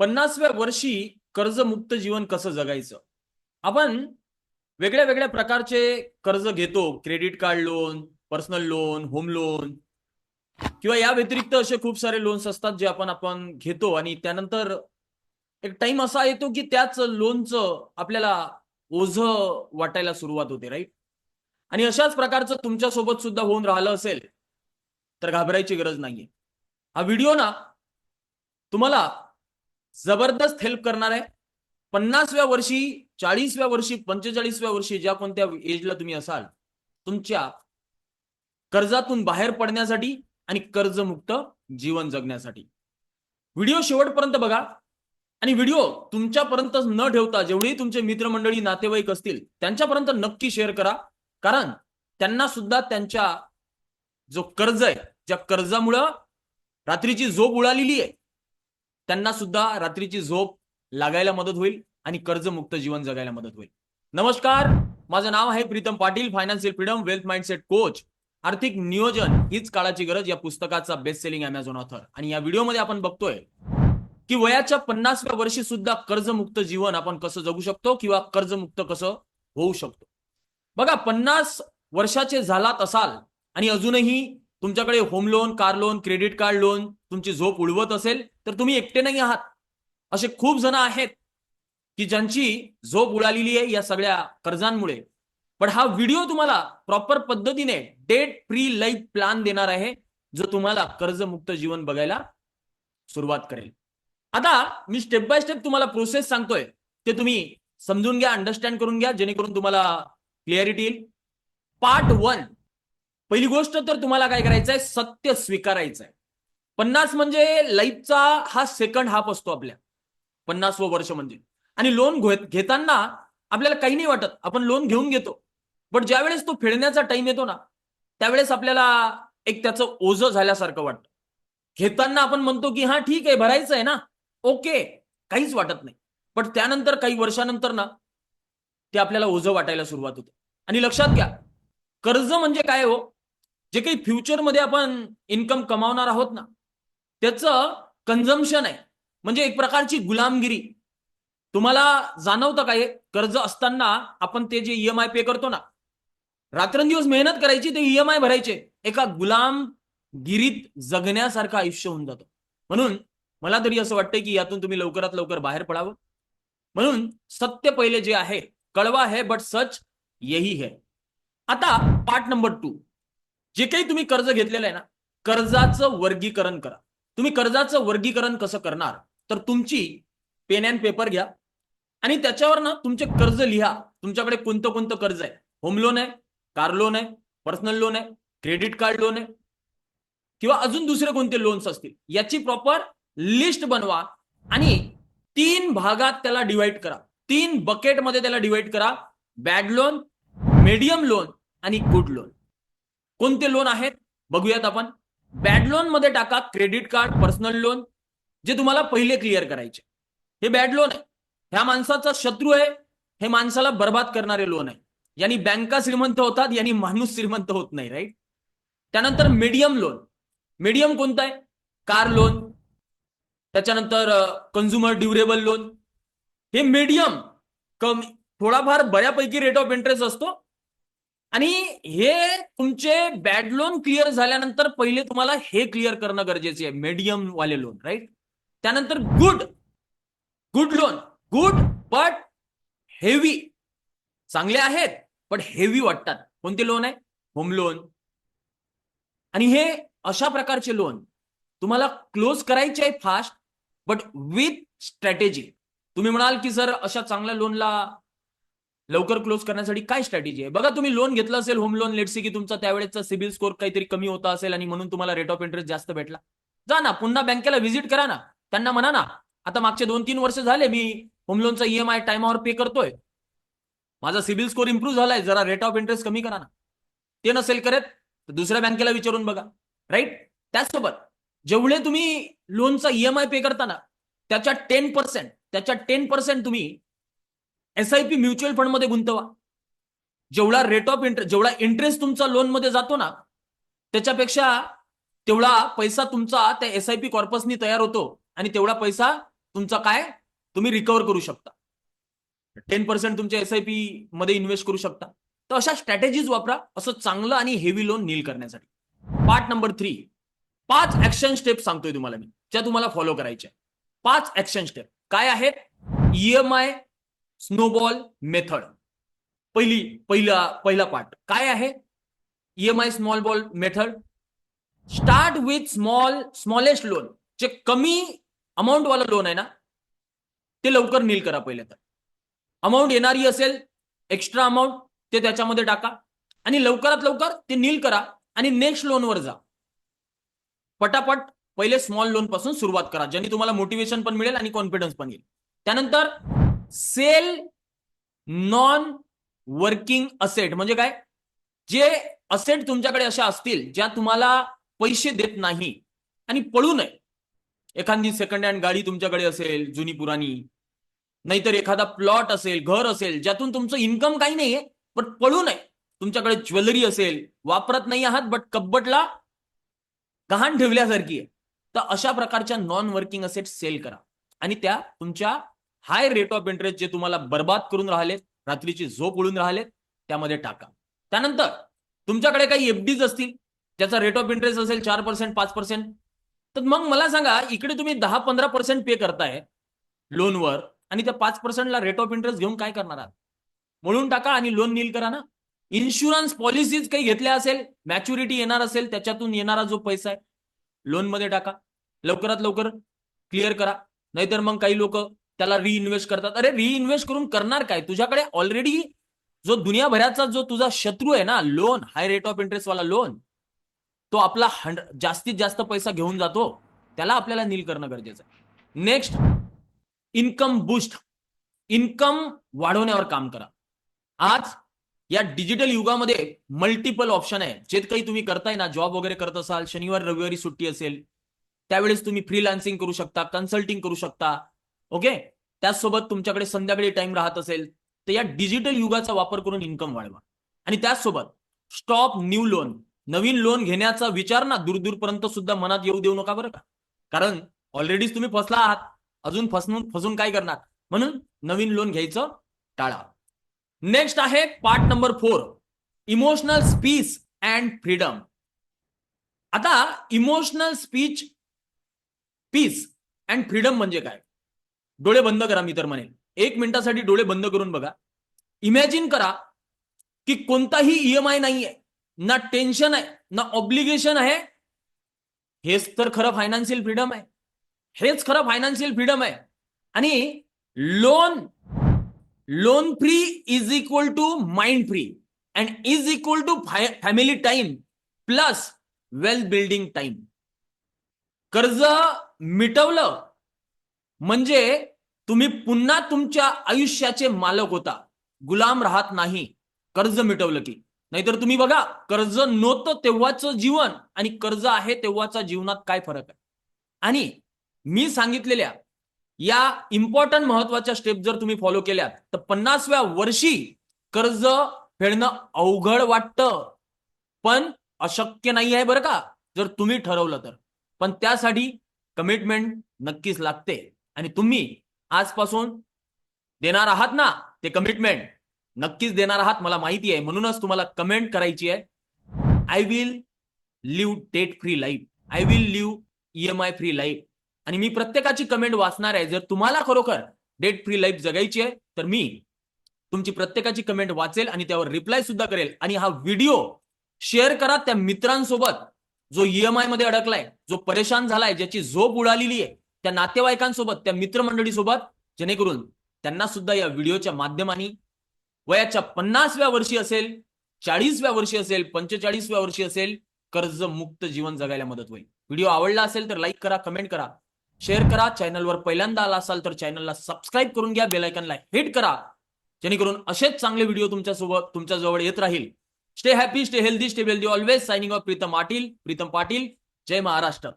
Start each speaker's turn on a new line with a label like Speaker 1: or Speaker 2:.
Speaker 1: पन्नासव्या वर्षी कर्जमुक्त जीवन कसं जगायचं? आपण वेगळ्या वेगळ्या प्रकारचे कर्ज घेतो credit card loan personal loan home loan किंवा या व्यतिरिक्त असे खूप सारे लोन्स असतात जे आपण आपण घेतो आणि त्यानंतर एक टाइम असा येतो की त्याच लोनचं आपल्याला ओझ वाटायला सुरुवात होते राईट? आणि अशाच प्रकारचं तुमच्यासोबत सुद्धा होऊन राहिलं असेल तर घाबरायची गरज नाहीये. हा व्हिडिओ ना तुम्हाला जबरदस्त हेल्प करणार आहे. पन्नासव्या वर्षी चाळीसव्या वर्षी पंचेचाळीसव्या वर्षी ज्या कोणत्या एजला तुम्ही असाल तुमच्या कर्जातून बाहेर पडण्यासाठी आणि कर्जमुक्त जीवन जगण्यासाठी. व्हिडिओ शेवटपर्यंत बघा. आणि व्हिडिओ तुमच्यापर्यंत न ठेवता जेवढेही तुमचे मित्रमंडळी नातेवाईक असतील त्यांच्यापर्यंत नक्की शेअर करा. कारण त्यांना सुद्धा त्यांच्या जो कर्ज आहे ज्या कर्जामुळं रात्रीची झोप उडालेली आहे त्यांना सुद्धा रात्रीची झोप लागायला मदत होईल आणि कर्जमुक्त जीवन जगायला मदत होईल. नमस्कार माझं नाव आहे Pritam Patil financial freedom wealth mindset coach आर्थिक नियोजन हीच काळाची गरज या पुस्तकाचा बेस्ट सेलिंग अमेझॉन ऑथर आणि या व्हिडिओमध्ये आपण बघतोय की वयाच्या पन्नासव्या वर्षी सुद्धा कर्जमुक्त जीवन आपण कसं जगू शकतो किंवा कर्जमुक्त कसं होऊ शकतो. बघा पन्नास वर्षाचे झालात असाल आणि अजूनही तुमच्याकडे home loan car loan credit card loan तुमची झोप उडवत असेल तर तुम्ही एकटे नाही आहात. असे खूप जण आहेत की ज्यांची झोप उडालेली आहे या सगळ्या कर्जांमुळे. पण हा व्हिडिओ तुम्हाला प्रॉपर पद्धतीने डेट फ्री लाईफ प्लॅन देणार आहे जो तुम्हाला कर्जमुक्त जीवन बघायला सुरुवात करेल. आता मी स्टेप बाय स्टेप तुम्हाला प्रोसेस सांगतोय. ते तुम्ही समजून घ्या अंडरस्टँड करून घ्या जेणेकरून तुम्हाला क्लिअरिटी येईल. पार्ट वन पहिली गोष्ट तर तुम्हाला काय करायचं आहे सत्य स्वीकारायचं आहे पन्नास म्हणजे लाईफचा हा सेकंड हाफ असतो आपल्या. पन्नास व वर्ष म्हणजे. आणि लोन घेताना आपल्याला काही नाही वाटत. आपण लोन घेऊन घेतो. पण ज्यावेळेस तो फेडण्याचा टाइम येतो ना त्यावेळेस आपल्याला एक त्याचं ओझं झाल्यासारखं वाटतं. घेताना आपण म्हणतो की हा ठीक आहे भरायचं आहे ना. ओके काहीच वाटत नाही. पण त्यानंतर काही वर्षानंतर ना ते आपल्याला ओझं वाटायला सुरुवात होते. आणि लक्षात घ्या कर्ज म्हणजे काय हो? जे काही फ्युचरमध्ये आपण इन्कम कमावणार आहोत ना त्याचं कन्झम्पशन आहे. म्हणजे एक प्रकारची गुलामगिरी. तुम्हाला जाणवतं काय कर्ज असताना आपण ते जे ईएमआय पे करतो ना रात्रंदिवस मेहनत करायची ते ईएमआय भरायचे. एका गुलामगिरीत जगण्यासारखं आयुष्य होऊन जातं. म्हणून मला तरी असं वाटतंय की यातून तुम्ही लवकरात लवकर बाहेर पडावं. म्हणून सत्य पहिले जे आहे कळवा है बट सच यही है. आता पार्ट नंबर टू जे काही तुम्ही कर्ज घेतलेलं आहे ना कर्जाचं वर्गीकरण करा. तुम्ही कर्जाचं वर्गीकरण कसं करणार? तर तुमची पेन अँड पेपर घ्या आणि त्याच्यावर ना तुमचे कर्ज लिहा. तुमच्याकडे कोणतं कोणतं कर्ज आहे? होम लोन आहे कार लोन आहे पर्सनल लोन आहे क्रेडिट कार्ड लोन आहे किंवा अजून दुसरे कोणते लोन्स असतील? याची प्रॉपर लिस्ट बनवा आणि तीन भागात त्याला डिवाइड करा. तीन बकेटमध्ये त्याला डिवाइड करा. बॅड लोन मीडियम लोन आणि गुड लोन कोणते लोन आहेत? बघूयात आपण. बॅड लोनमध्ये टाका क्रेडिट कार्ड पर्सनल लोन जे तुम्हाला पहिले क्लिअर करायचे. हे बॅड लोन आहे. ह्या माणसाचा शत्रू आहे. हे माणसाला बर्बाद करणारे लोन आहे. यांनी बँका श्रीमंत होतात? यांनी माणूस श्रीमंत होत नाही राईट त्यानंतर मीडियम लोन मीडियम कोणतं आहे? कार लोन त्याच्यानंतर कन्झ्युमर ड्युरेबल लोन हे मीडियम कमी थोडाफार बऱ्यापैकी रेट ऑफ इंटरेस्ट असतो. आणि हे तुमचे बॅड लोन क्लिअर झाल्यानंतर पहिले तुम्हाला हे क्लिअर करणं गरजेचे आहे. मीडियम वाले लोन राईट त्यानंतर good good loan good but heavy चांगले आहेत पण हेवी वाटतात. कोणते लोन आहे? होम लोन आणि हे अशा प्रकारचे लोन तुम्हाला क्लोज करायचे आहे फास्ट बट विथ स्ट्रॅटेजी तुम्ही म्हणाल की सर अशा चांगल्या लोनला लवकर क्लोज करण्यासाठी काय स्ट्रॅटेजी आहे? बघा तुम्ही लोन घेतलं असेल होम लोन लेटसी की तुमचा त्यावेळेचा सिबिल स्कोर काहीतरी कमी होता असेल आणि म्हणून तुम्हाला रेट ऑफ इंटरेस्ट जास्त भेटला. जा ना पुन्हा बँकेला व्हिजिट करा ना. त्यांना म्हणा ना आता मागचे दोन तीन वर्ष झाले मी होम लोनचा ईएमआय टायमावर पे करतोय. माझा सिबिल स्कोर इम्प्रूव्ह झालाय जरा रेट ऑफ इंटरेस्ट कमी करा ना. ते नसेल करत तर दुसऱ्या बँकेला विचारून बघा. राईट त्याचसोबत जेवढे तुम्ही लोनचा ईएमआय पे करताना त्याच्या टेन पर्सेंट त्याच्या टेन पर्सेंट तुम्ही एस म्युच्युअल फंडमध्ये गुंतवा. जेवढा रेट ऑफ इंटरेस्ट जेवढा इंटरेस्ट तुमचा लोनमध्ये जातो ना त्याच्यापेक्षा तेवढा पैसा तुमचा त्या एस आय पी कॉर्पसनी तयार होतो आणि तेवढा पैसा तुमचा काय? तुम्ही रिकवर करू शकता. टेन पर्सेंट तुमच्या एस आय पी मध्ये इन्व्हेस्ट करू शकता. तर अशा स्ट्रॅटेजीज वापरा. असं चांगलं आणि हेवी लोन नील करण्यासाठी. पार्ट नंबर थ्री पाच ऍक्शन स्टेप सांगतोय तुम्हाला मी. ज्या तुम्हाला फॉलो करायच्या पाच ऍक्शन स्टेप काय आहेत? ईएमआय स्नोबॉल मेथड पहिली पहिला पहिला पार्ट काय आहे? EMI small ball method start with small smallest loan जे कमी अमाऊंट वाला लोन आहे ना ते लवकर नील करा पहिले तर. अमाऊंट येणारी असेल एक्स्ट्रा अमाऊंट ते त्याच्यामध्ये टाका. आणि लवकरात लवकर ते नील करा आणि नेक्स्ट लोनवर जा. पटापट पहिले स्मॉल लोनपासून सुरुवात करा. ज्याने तुम्हाला मोटिवेशन पण मिळेल आणि कॉन्फिडन्स पण येईल. त्यानंतर सेल नॉन वर्किंग असेट म्हणजे काय? जे असेट तुमच्याकडे अशा असतील ज्या तुम्हाला पैसे देत नाही आणि पळू नये. एखादी सेकंड हँड गाडी तुमच्याकडे असेल जुनी पुराणी नाहीतर एखादा प्लॉट असेल घर असेल ज्यातून तुमचं इन्कम काही नाहीये पण पळू नये. तुमच्याकडे ज्वेलरी असेल वापरत नाही आहात बट कब्बटला गहाण ठेवल्यासारखी आहे. तर अशा प्रकारच्या नॉन वर्किंग असेट सेल करा. आणि त्या तुमच्या हाय रेट ऑफ इंटरेस्ट जे तुम्हाला बर्बाद करून राहिले रात्रीची झोप उडून राहिले त्यामध्ये टाका. त्यानंतर तुमच्याकडे काही एफडीज असतील ज्याचा रेट ऑफ इंटरेस्ट असेल चार पर्सेंट पाच पर्सेंट तर मग मला सांगा इकडे तुम्ही दहा पंधरा पर्सेंट पे करताय लोनवर आणि त्या पाच पर्सेंटला रेट ऑफ इंटरेस्ट घेऊन काय करणार आहात? म्हणून टाका आणि लोन नील करा ना. इन्शुरन्स पॉलिसीज काही घेतल्या असेल मॅच्युरिटी येणार असेल त्याच्यातून येणारा जो पैसा आहे लोनमध्ये टाका. लवकरात लवकर क्लिअर करा. नाहीतर मग काही लोक त्याला रिइन्व्हेस्ट करतात. अरे रिइन्व्हेस्ट करून करणार काय? तुझ्याकडे ऑलरेडी जो दुनियाभराचा जो तुझा शत्रू आहे ना loan high rate of interest वाला लोन तो आपला हंड्रेड जास्तीत जास्त पैसा घेऊन जातो. त्याला आपल्याला नील करणं गरजेचं आहे. नेक्स्ट इन्कम बुस्ट इन्कम वाढवण्यावर काम करा. आज या डिजिटल युगामध्ये मल्टिपल ऑप्शन आहे. जे काही तुम्ही करताय ना जॉब वगैरे करत असाल शनिवार रविवारी सुट्टी असेल त्यावेळेस तुम्ही फ्रीलान्सिंग करू शकता कन्सल्टिंग करू शकता. ओके त्याचसोबत तुमच्याकडे संध्याकाळी टाइम राहत असेल तर या डिजिटल युगाचा वापर करून इन्कम वाढवा. आणि त्याचसोबत स्टॉप न्यू लोन नवीन लोन घेण्याचा विचार ना दूरदूरपर्यंत सुद्धा मनात येऊ देऊ नका बरं का. कारण ऑलरेडीच तुम्ही फसला आहात अजून फसवून फसून काय करणार? म्हणून नवीन लोन घ्यायचं टाळा. नेक्स्ट आहे part number four emotional speech and freedom आता emotional speech peace and freedom म्हणजे काय? डोळे बंद करा मी तर म्हणेल एक मिनिटासाठी डोळे बंद करून बघा. इमॅजिन करा की कोणताही ईएमआय नाहीये ना टेन्शन आहे ना ऑब्लिगेशन आहे. हेच तर खरं फायनान्शियल फ्रीडम आहे. हेच खरं फायनान्शियल फ्रीडम आहे. आणि loan loan free is equal to mind free and is equal to family time plus wealth building time कर्ज मिटवलं म्हणजे तुम्ही पुन्हा तुमच्या आयुष्याचे मालक होता. गुलाम राहत नाही कर्ज मिटवलं की. नाहीतर तुम्ही बघा कर्ज नव्हतं तेव्हाचं जीवन आणि कर्ज आहे तेव्हाचा जीवनात काय फरक आहे? आणि मी सांगितलेल्या या इम्पॉर्टंट महत्त्वाच्या स्टेप जर तुम्ही फॉलो केल्यात तर पन्नासव्या वर्षी कर्ज फेडणं अवघड वाटतं. पण अशक्य नाही आहे बरं का जर तुम्ही ठरवलं तर. पण त्यासाठी कमिटमेंट नक्कीच लागते. आणि तुम्ही आजपासून देणार आहात ना ते कमिटमेंट नक्कीच देणार आहात मला माहिती आहे. म्हणूनच तुम्हाला कमेंट करायची आहे. I will live debt free life I will live EMI free life आणि मी प्रत्येकाची कमेंट वाचणार आहे. जर तुम्हाला खरोखर डेट फ्री लाईफ जगायची आहे तर मी तुमची प्रत्येकाची कमेंट वाचेल आणि त्यावर रिप्लाय सुद्धा करेल. आणि हा व्हिडिओ शेअर करा त्या मित्रांसोबत. जो ईएमआयमध्ये अडकलाय जो परेशान झालाय ज्याची झोप उडालेली आहे त्या नातेवाईकांसोबत त्या मित्रमंडळीसोबत जेणेकरून त्यांना सुद्धा या व्हिडिओच्या माध्यमाने वयाच्या पन्नासव्या वर्षी असेल चाळीसव्या वर्षी असेल पंचेचाळीसव्या वर्षी असेल कर्जमुक्त जीवन जगायला मदत होईल. व्हिडिओ आवडला असेल तर लाईक करा कमेंट करा शेअर करा. चॅनलवर पहिल्यांदा आला असाल तर चॅनलला सबस्क्राईब करून घ्या बेलायकनला हिट करा. जेणेकरून असेच चांगले व्हिडिओ तुमच्यासोबत तुमच्या जवळ येत राहील. Stay happy stay healthy stay wealthy. Always signing off Pritam Patil Pritam Patil. जय महाराष्ट्र.